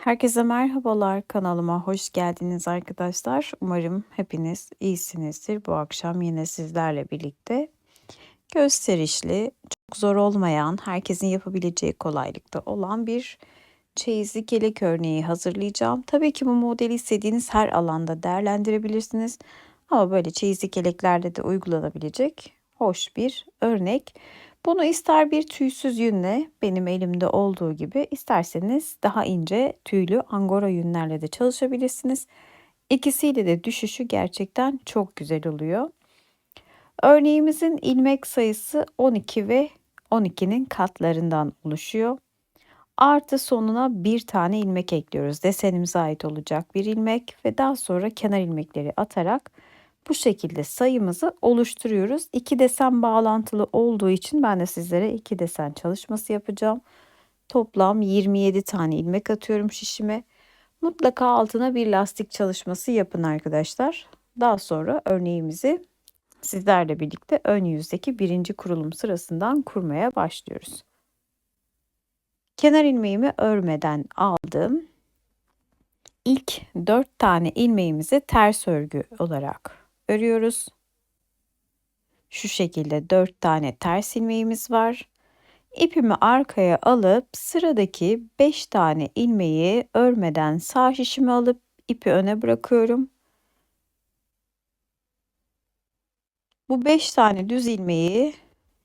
Herkese merhabalar, kanalıma hoş geldiniz arkadaşlar. Umarım hepiniz iyisinizdir. Bu akşam yine sizlerle birlikte gösterişli, çok zor olmayan, herkesin yapabileceği kolaylıkta olan bir çeyizlik yelek örneği hazırlayacağım. Tabii ki bu modeli istediğiniz her alanda değerlendirebilirsiniz. Ama böyle çeyizlik yeleklerde de uygulanabilecek hoş bir örnek. Bunu ister bir tüysüz yünle benim elimde olduğu gibi isterseniz daha ince tüylü angora yünlerle de çalışabilirsiniz. İkisiyle de düşüşü gerçekten çok güzel oluyor. Örneğimizin ilmek sayısı 12 ve 12'nin katlarından oluşuyor. Artı sonuna bir tane ilmek ekliyoruz. Desenimize ait olacak bir ilmek ve daha sonra kenar ilmekleri atarak bu şekilde sayımızı oluşturuyoruz. İki desen bağlantılı olduğu için ben de sizlere iki desen çalışması yapacağım. Toplam 27 tane ilmek atıyorum şişime. Mutlaka altına bir lastik çalışması yapın arkadaşlar. Daha sonra örneğimizi sizlerle birlikte ön yüzdeki birinci kurulum sırasından kurmaya başlıyoruz. Kenar ilmeğimi örmeden aldım. İlk 4 tane ilmeğimizi ters örgü olarak örüyoruz. Şu şekilde 4 tane ters ilmeğimiz var. İpimi arkaya alıp sıradaki 5 tane ilmeği örmeden sağ şişime alıp ipi öne bırakıyorum. Bu 5 tane düz ilmeği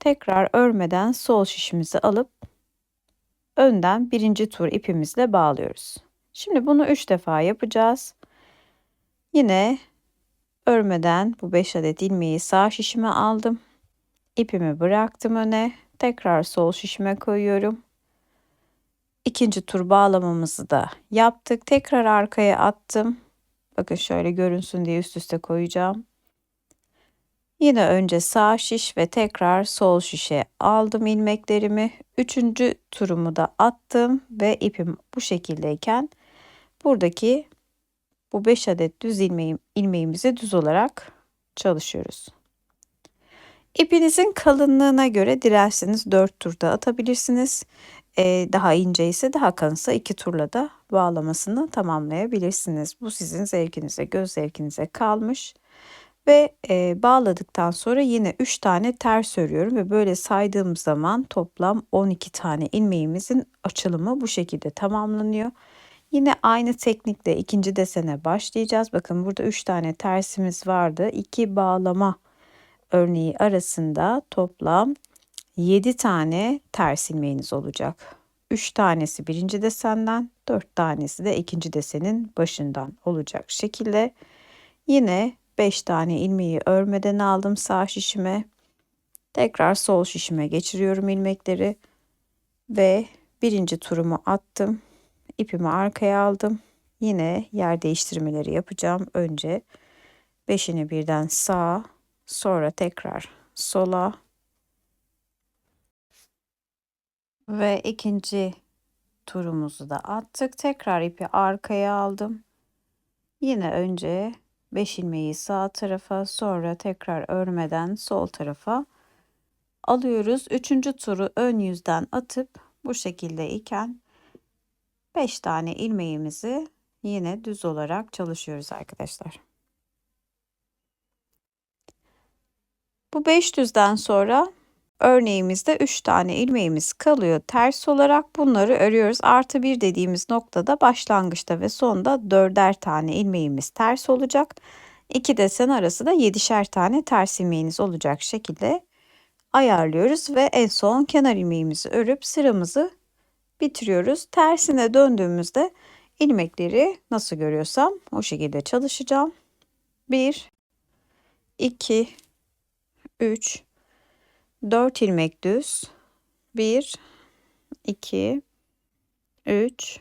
tekrar örmeden sol şişimizi alıp önden birinci tur ipimizle bağlıyoruz. Şimdi bunu 3 defa yapacağız. Yine Örmeden bu 5 adet ilmeği sağ şişime aldım. İpimi bıraktım öne. Tekrar sol şişime koyuyorum. İkinci tur bağlamamızı da yaptık. Tekrar arkaya attım. Bakın şöyle görünsün diye üst üste koyacağım. Yine önce sağ şiş ve tekrar sol şişe aldım ilmeklerimi. Üçüncü turumu da attım ve ipim bu şekildeyken buradaki bu 5 adet düz ilmeğim, ilmeğimizi düz olarak çalışıyoruz. İpinizin kalınlığına göre dilerseniz 4 turda atabilirsiniz. Ee, daha ince ise daha kalınsa 2 turla da bağlamasını tamamlayabilirsiniz. Bu sizin zevkinize, göz zevkinize kalmış. Ve e, bağladıktan sonra yine 3 tane ters örüyorum ve böyle saydığım zaman toplam 12 tane ilmeğimizin açılımı bu şekilde tamamlanıyor. Yine aynı teknikle ikinci desene başlayacağız. Bakın burada 3 tane tersimiz vardı. 2 bağlama örneği arasında toplam 7 tane ters ilmeğiniz olacak. 3 tanesi birinci desenden, 4 tanesi de ikinci desenin başından olacak şekilde. Yine 5 tane ilmeği örmeden aldım sağ şişime. Tekrar sol şişime geçiriyorum ilmekleri ve birinci turumu attım ipimi arkaya aldım. Yine yer değiştirmeleri yapacağım. Önce beşini birden sağa, sonra tekrar sola ve ikinci turumuzu da attık. Tekrar ipi arkaya aldım. Yine önce 5 ilmeği sağ tarafa, sonra tekrar örmeden sol tarafa alıyoruz. Üçüncü turu ön yüzden atıp bu şekilde iken 5 tane ilmeğimizi yine düz olarak çalışıyoruz arkadaşlar. Bu 5 düzden sonra örneğimizde 3 tane ilmeğimiz kalıyor ters olarak bunları örüyoruz. Artı 1 dediğimiz noktada başlangıçta ve sonda dörder tane ilmeğimiz ters olacak. İki desen arası da 7'şer tane ters ilmeğiniz olacak şekilde ayarlıyoruz ve en son kenar ilmeğimizi örüp sıramızı bitiriyoruz. Tersine döndüğümüzde ilmekleri nasıl görüyorsam o şekilde çalışacağım. 1 2 3 4 ilmek düz 1 2 3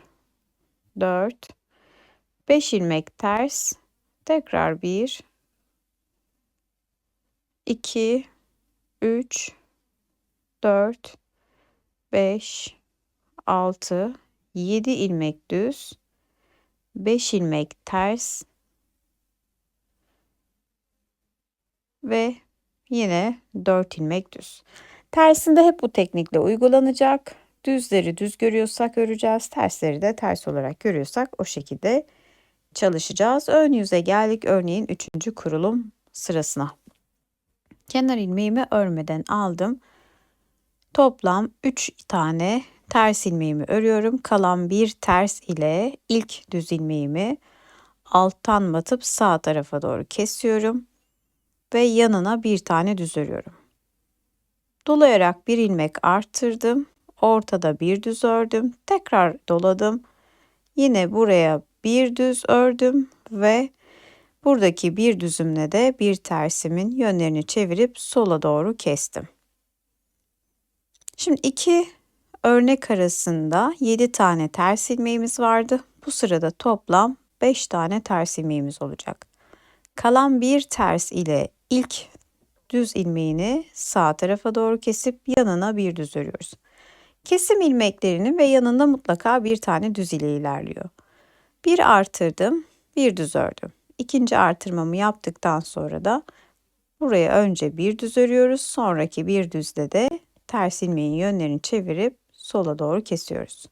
4 5 ilmek ters tekrar 1 2 3 4 5 6, 7 ilmek düz, 5 ilmek ters ve yine 4 ilmek düz. Tersinde hep bu teknikle uygulanacak. Düzleri düz görüyorsak öreceğiz. Tersleri de ters olarak görüyorsak o şekilde çalışacağız. Ön yüze geldik örneğin üçüncü kurulum sırasına. Kenar ilmeğimi örmeden aldım. Toplam 3 tane ters ilmeğimi örüyorum. Kalan bir ters ile ilk düz ilmeğimi alttan batıp sağ tarafa doğru kesiyorum ve yanına bir tane düz örüyorum. Dolayarak bir ilmek arttırdım. Ortada bir düz ördüm. Tekrar doladım. Yine buraya bir düz ördüm ve buradaki bir düzümle de bir tersimin yönlerini çevirip sola doğru kestim. Şimdi iki örnek arasında 7 tane ters ilmeğimiz vardı. Bu sırada toplam 5 tane ters ilmeğimiz olacak. Kalan bir ters ile ilk düz ilmeğini sağ tarafa doğru kesip yanına bir düz örüyoruz. Kesim ilmeklerinin ve yanında mutlaka bir tane düz ile ilerliyor. Bir artırdım, bir düz ördüm. İkinci artırmamı yaptıktan sonra da buraya önce bir düz örüyoruz. Sonraki bir düzde de ters ilmeğin yönlerini çevirip sola doğru kesiyoruz.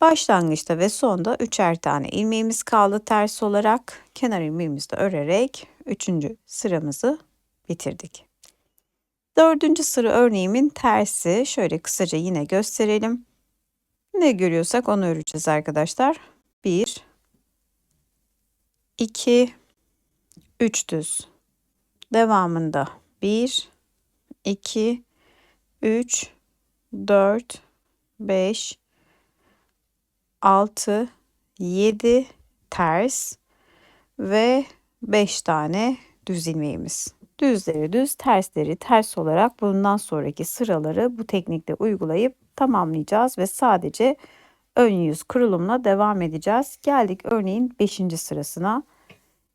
Başlangıçta ve sonda üçer tane ilmeğimiz kaldı ters olarak. Kenar ilmeğimizi de örerek üçüncü sıramızı bitirdik. Dördüncü sıra örneğimin tersi. Şöyle kısaca yine gösterelim. Ne görüyorsak onu öreceğiz arkadaşlar. 1 2 3 düz. Devamında 1 2 3 4 5 6 7 ters ve 5 tane düz ilmeğimiz. Düzleri düz, tersleri ters olarak bundan sonraki sıraları bu teknikte uygulayıp tamamlayacağız ve sadece ön yüz kurulumla devam edeceğiz. Geldik örneğin 5. sırasına.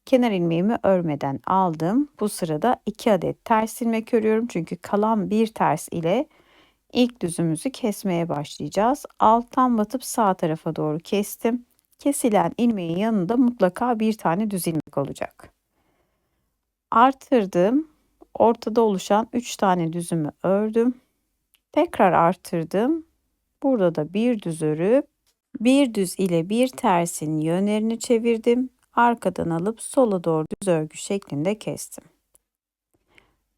Kenar ilmeğimi örmeden aldım. Bu sırada 2 adet ters ilmek örüyorum. Çünkü kalan bir ters ile ilk düzümüzü kesmeye başlayacağız. Alttan batıp sağ tarafa doğru kestim. Kesilen ilmeğin yanında mutlaka bir tane düz ilmek olacak. Artırdım. Ortada oluşan 3 tane düzümü ördüm. Tekrar artırdım. Burada da bir düz örüp bir düz ile bir tersin yönlerini çevirdim. Arkadan alıp sola doğru düz örgü şeklinde kestim.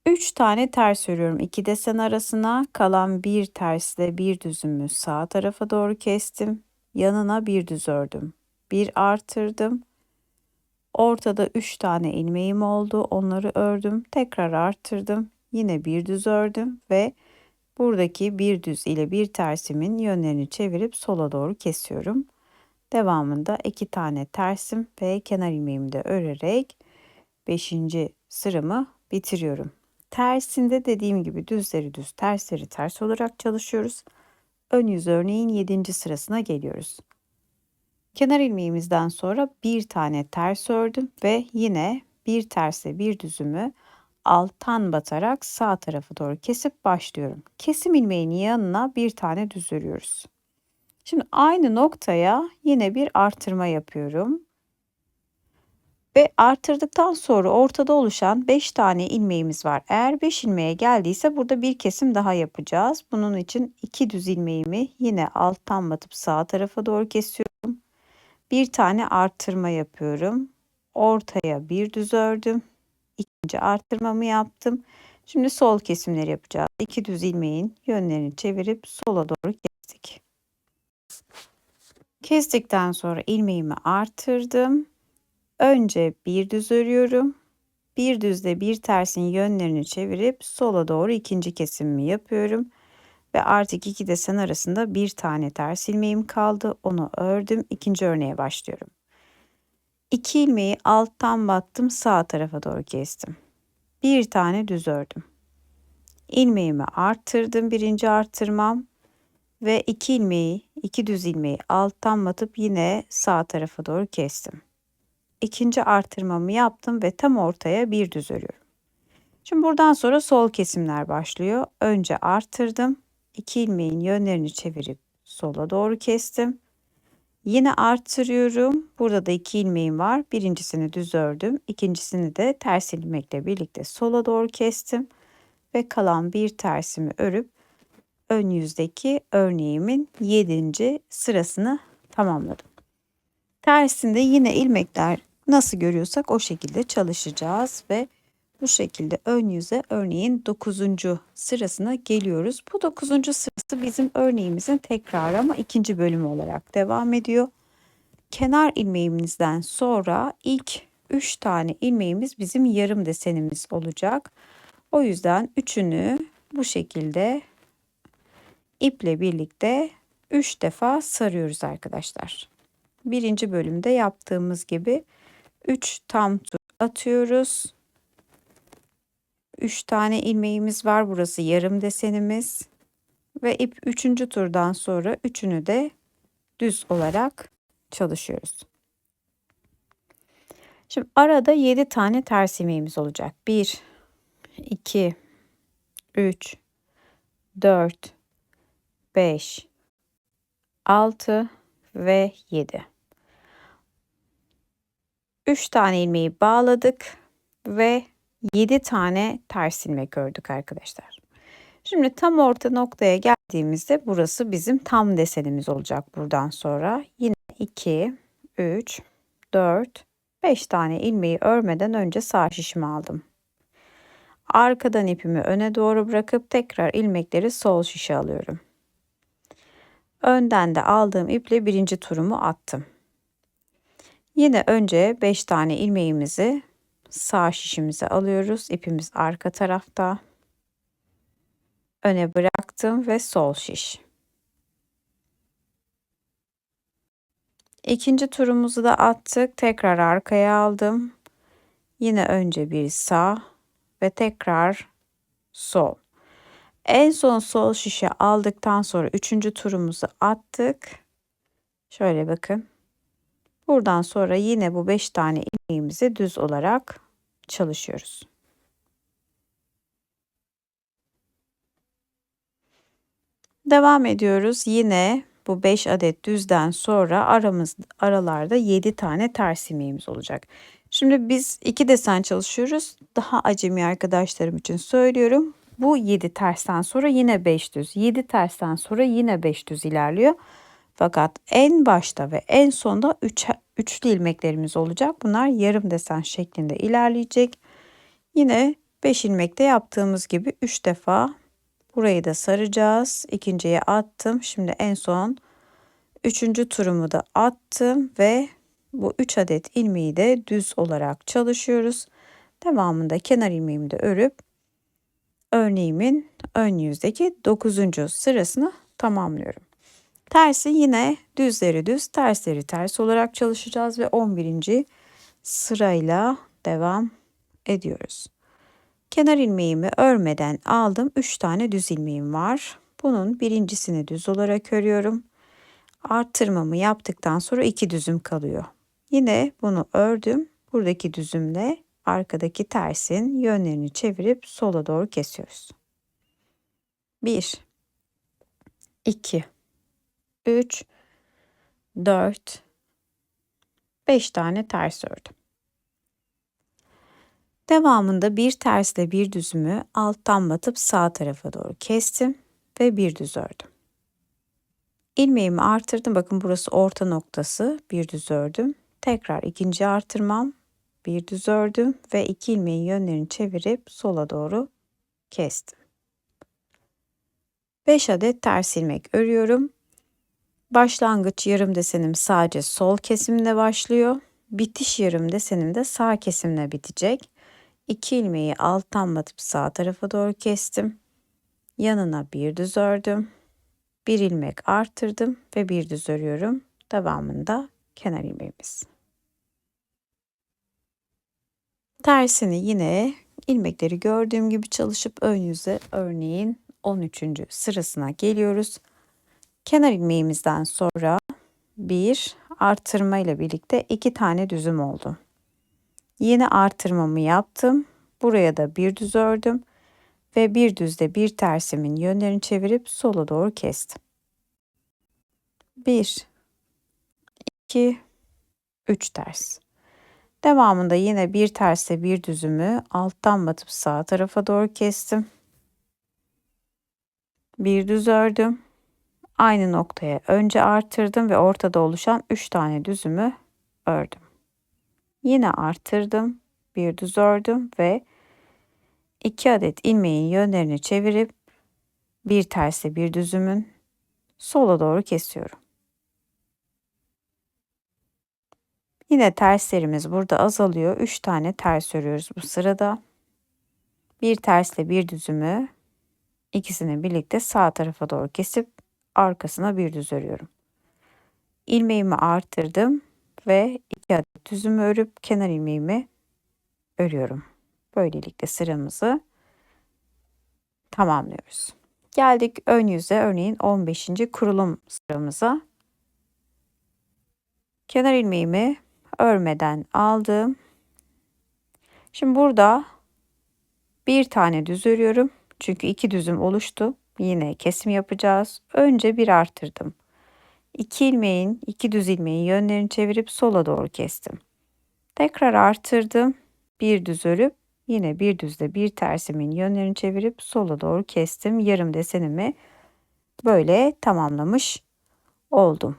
3 tane ters örüyorum. 2 desen arasına kalan bir tersle bir düzümü sağ tarafa doğru kestim. Yanına bir düz ördüm. Bir artırdım. Ortada 3 tane ilmeğim oldu. Onları ördüm. Tekrar arttırdım. Yine bir düz ördüm ve buradaki bir düz ile bir tersimin yönlerini çevirip sola doğru kesiyorum. Devamında iki tane tersim ve kenar ilmeğimi de örerek 5. sıramı bitiriyorum. Tersinde dediğim gibi düzleri düz, tersleri ters olarak çalışıyoruz. Ön yüz örneğin 7. sırasına geliyoruz. Kenar ilmeğimizden sonra bir tane ters ördüm ve yine bir tersle bir düzümü alttan batarak sağ tarafa doğru kesip başlıyorum. Kesim ilmeğinin yanına bir tane düz örüyoruz. Şimdi aynı noktaya yine bir artırma yapıyorum. Ve artırdıktan sonra ortada oluşan 5 tane ilmeğimiz var. Eğer 5 ilmeğe geldiyse burada bir kesim daha yapacağız. Bunun için 2 düz ilmeğimi yine alttan batıp sağ tarafa doğru kesiyorum. Bir tane artırma yapıyorum. Ortaya bir düz ördüm. İkinci artırmamı yaptım. Şimdi sol kesimleri yapacağız. İki düz ilmeğin yönlerini çevirip sola doğru kestik. Kestikten sonra ilmeğimi artırdım. Önce bir düz örüyorum. Bir düzle bir tersin yönlerini çevirip sola doğru ikinci kesimimi yapıyorum. Ve artık iki desen arasında bir tane ters ilmeğim kaldı. Onu ördüm. İkinci örneğe başlıyorum. İki ilmeği alttan battım sağ tarafa doğru kestim. Bir tane düz ördüm. İlmeğimi arttırdım birinci arttırmam ve iki ilmeği iki düz ilmeği alttan batıp yine sağ tarafa doğru kestim. İkinci artırmamı yaptım ve tam ortaya bir düz örüyorum. Şimdi buradan sonra sol kesimler başlıyor. Önce arttırdım. 2 ilmeğin yönlerini çevirip sola doğru kestim. Yine arttırıyorum. Burada da iki ilmeğim var. Birincisini düz ördüm. İkincisini de ters ilmekle birlikte sola doğru kestim. Ve kalan bir tersimi örüp ön yüzdeki örneğimin 7. sırasını tamamladım. Tersinde yine ilmekler nasıl görüyorsak o şekilde çalışacağız ve bu şekilde ön yüze örneğin 9. sırasına geliyoruz. Bu 9. sırası bizim örneğimizin tekrarı ama ikinci bölümü olarak devam ediyor. Kenar ilmeğimizden sonra ilk 3 tane ilmeğimiz bizim yarım desenimiz olacak. O yüzden üçünü bu şekilde iple birlikte 3 defa sarıyoruz arkadaşlar. Birinci bölümde yaptığımız gibi 3 tam tur atıyoruz. 3 tane ilmeğimiz var. Burası yarım desenimiz. Ve ip 3. turdan sonra üçünü de düz olarak çalışıyoruz. Şimdi arada 7 tane ters ilmeğimiz olacak. 1 2 3 4 5 6 ve 7. 3 tane ilmeği bağladık ve 7 tane ters ilmek ördük arkadaşlar. Şimdi tam orta noktaya geldiğimizde burası bizim tam desenimiz olacak buradan sonra. Yine 2, 3, 4, 5 tane ilmeği örmeden önce sağ şişimi aldım. Arkadan ipimi öne doğru bırakıp tekrar ilmekleri sol şişe alıyorum. Önden de aldığım iple birinci turumu attım. Yine önce 5 tane ilmeğimizi sağ şişimize alıyoruz. İpimiz arka tarafta. Öne bıraktım ve sol şiş. İkinci turumuzu da attık. Tekrar arkaya aldım. Yine önce bir sağ ve tekrar sol. En son sol şişe aldıktan sonra üçüncü turumuzu attık. Şöyle bakın. Buradan sonra yine bu 5 tane ilmeğimizi düz olarak çalışıyoruz. Devam ediyoruz. Yine bu 5 adet düzden sonra aramız aralarda 7 tane ters ilmeğimiz olacak. Şimdi biz iki desen çalışıyoruz. Daha acemi arkadaşlarım için söylüyorum. Bu 7 tersten sonra yine 5 düz. 7 tersten sonra yine 5 düz ilerliyor. Fakat en başta ve en sonda üç, üçlü ilmeklerimiz olacak. Bunlar yarım desen şeklinde ilerleyecek. Yine 5 ilmekte yaptığımız gibi 3 defa burayı da saracağız. İkinciye attım. Şimdi en son üçüncü turumu da attım ve bu 3 adet ilmeği de düz olarak çalışıyoruz. Devamında kenar ilmeğimi de örüp örneğimin ön yüzdeki 9. sırasını tamamlıyorum. Tersi yine düzleri düz, tersleri ters olarak çalışacağız ve 11. sırayla devam ediyoruz. Kenar ilmeğimi örmeden aldım. 3 tane düz ilmeğim var. Bunun birincisini düz olarak örüyorum. Artırmamı yaptıktan sonra iki düzüm kalıyor. Yine bunu ördüm. Buradaki düzümle arkadaki tersin yönlerini çevirip sola doğru kesiyoruz. 1 2 3 4 5 tane ters ördüm. Devamında bir tersle bir düzümü alttan batıp sağ tarafa doğru kestim ve bir düz ördüm. İlmeğimi artırdım. Bakın burası orta noktası. Bir düz ördüm. Tekrar ikinci artırmam. Bir düz ördüm ve iki ilmeğin yönlerini çevirip sola doğru kestim. 5 adet ters ilmek örüyorum. Başlangıç yarım desenim sadece sol kesimde başlıyor. Bitiş yarım desenim de sağ kesimle bitecek. İki ilmeği alttan batıp sağ tarafa doğru kestim. Yanına bir düz ördüm. Bir ilmek artırdım ve bir düz örüyorum. Devamında kenar ilmeğimiz. Tersini yine ilmekleri gördüğüm gibi çalışıp ön yüze örneğin 13. sırasına geliyoruz. Kenar ilmeğimizden sonra bir artırma ile birlikte iki tane düzüm oldu. Yine artırmamı yaptım. Buraya da bir düz ördüm ve bir düzde bir tersimin yönlerini çevirip sola doğru kestim. 1 2 3 ters. Devamında yine bir tersle bir düzümü alttan batıp sağ tarafa doğru kestim. bir düz ördüm. Aynı noktaya önce artırdım ve ortada oluşan 3 tane düzümü ördüm. Yine artırdım, bir düz ördüm ve 2 adet ilmeğin yönlerini çevirip bir tersi bir düzümün sola doğru kesiyorum. Yine terslerimiz burada azalıyor. 3 tane ters örüyoruz bu sırada. Bir tersle bir düzümü ikisini birlikte sağ tarafa doğru kesip arkasına bir düz örüyorum. İlmeğimi arttırdım ve iki adet düzümü örüp kenar ilmeğimi örüyorum. Böylelikle sıramızı tamamlıyoruz. Geldik ön yüze örneğin 15. kurulum sıramıza. Kenar ilmeğimi örmeden aldım. Şimdi burada bir tane düz örüyorum. Çünkü iki düzüm oluştu. Yine kesim yapacağız. Önce bir arttırdım. İki ilmeğin, iki düz ilmeğin yönlerini çevirip sola doğru kestim. Tekrar arttırdım. Bir düz örüp yine bir düzle bir tersimin yönlerini çevirip sola doğru kestim. Yarım desenimi böyle tamamlamış oldum.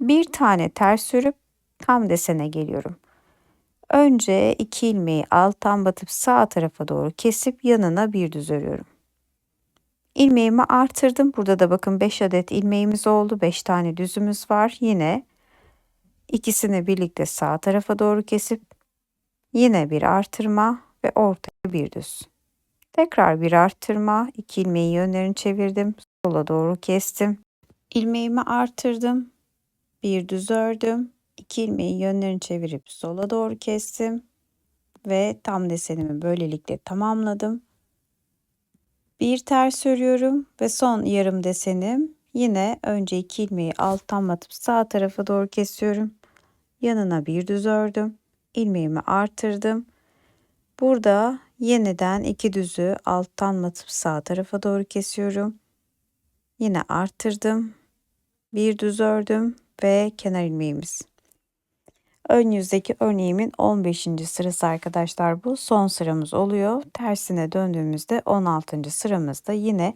Bir tane ters örüp tam desene geliyorum. Önce iki ilmeği alttan batıp sağ tarafa doğru kesip yanına bir düz örüyorum. İlmeğimi artırdım. Burada da bakın 5 adet ilmeğimiz oldu. 5 tane düzümüz var. Yine ikisini birlikte sağ tarafa doğru kesip yine bir artırma ve ortaya bir düz. Tekrar bir artırma. 2 ilmeği yönlerini çevirdim. Sola doğru kestim. İlmeğimi artırdım. Bir düz ördüm. 2 ilmeği yönlerini çevirip sola doğru kestim ve tam desenimi böylelikle tamamladım. Bir ters örüyorum ve son yarım desenim yine önce iki ilmeği alttan batıp sağ tarafa doğru kesiyorum. Yanına bir düz ördüm. ilmeğimi artırdım. Burada yeniden iki düzü alttan batıp sağ tarafa doğru kesiyorum. Yine arttırdım. Bir düz ördüm ve kenar ilmeğimiz. Ön yüzdeki örneğimin 15. sırası arkadaşlar bu. Son sıramız oluyor. Tersine döndüğümüzde 16. sıramızda yine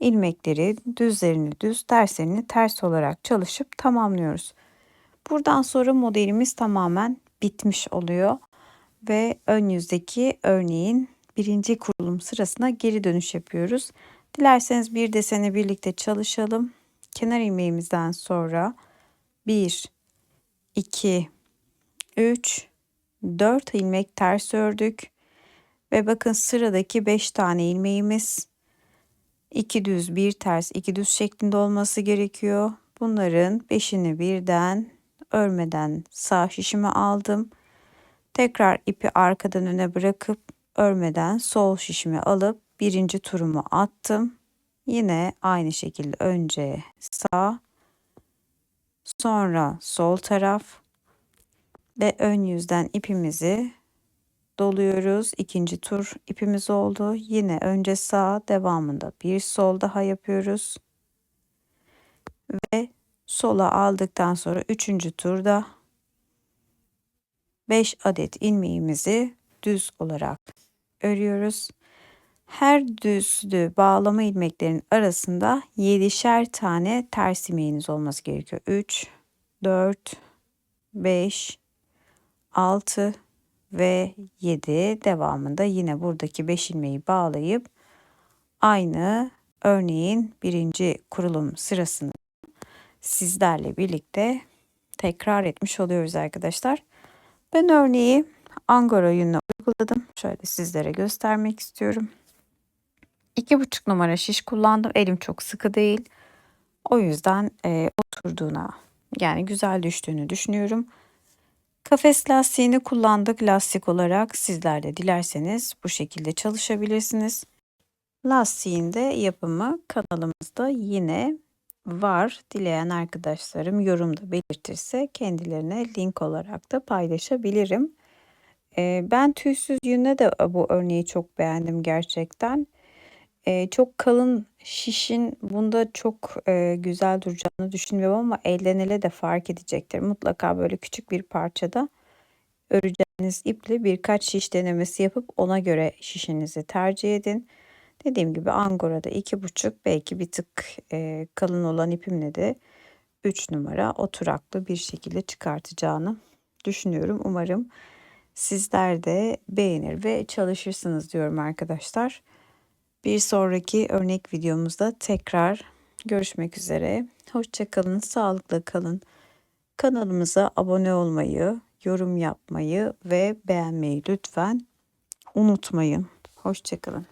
ilmekleri düzlerini düz, terslerini ters olarak çalışıp tamamlıyoruz. Buradan sonra modelimiz tamamen bitmiş oluyor ve ön yüzdeki örneğin birinci kurulum sırasına geri dönüş yapıyoruz. Dilerseniz bir deseni birlikte çalışalım. Kenar ilmeğimizden sonra 1 2 3, 4 ilmek ters ördük. Ve bakın sıradaki 5 tane ilmeğimiz 2 düz, 1 ters, 2 düz şeklinde olması gerekiyor. Bunların 5'ini birden örmeden sağ şişime aldım. Tekrar ipi arkadan öne bırakıp örmeden sol şişime alıp birinci turumu attım. Yine aynı şekilde önce sağ, sonra sol taraf, ve ön yüzden ipimizi doluyoruz. İkinci tur ipimiz oldu. Yine önce sağ devamında bir sol daha yapıyoruz. Ve sola aldıktan sonra üçüncü turda 5 adet ilmeğimizi düz olarak örüyoruz. Her düzlü bağlama ilmeklerin arasında 7'şer tane ters ilmeğiniz olması gerekiyor. 3, 4, 5, 6 ve 7 devamında yine buradaki 5 ilmeği bağlayıp aynı örneğin birinci kurulum sırasını sizlerle birlikte tekrar etmiş oluyoruz arkadaşlar. Ben örneği angora yününe uyguladım. Şöyle sizlere göstermek istiyorum. 2,5 numara şiş kullandım. Elim çok sıkı değil. O yüzden e, oturduğuna yani güzel düştüğünü düşünüyorum. Kafes lastiğini kullandık lastik olarak. Sizler de dilerseniz bu şekilde çalışabilirsiniz. Lastiğin de yapımı kanalımızda yine var. Dileyen arkadaşlarım yorumda belirtirse kendilerine link olarak da paylaşabilirim. Ee, ben tüysüz yünle de bu örneği çok beğendim gerçekten. Ee, çok kalın şişin bunda çok e, güzel duracağını düşünmüyorum ama elden ele de fark edecektir. Mutlaka böyle küçük bir parçada öreceğiniz iple birkaç şiş denemesi yapıp ona göre şişinizi tercih edin. Dediğim gibi Angora'da iki buçuk belki bir tık e, kalın olan ipimle de 3 numara oturaklı bir şekilde çıkartacağını düşünüyorum. Umarım sizler de beğenir ve çalışırsınız diyorum arkadaşlar. Bir sonraki örnek videomuzda tekrar görüşmek üzere. Hoşçakalın, sağlıkla kalın. Kanalımıza abone olmayı, yorum yapmayı ve beğenmeyi lütfen unutmayın. Hoşçakalın.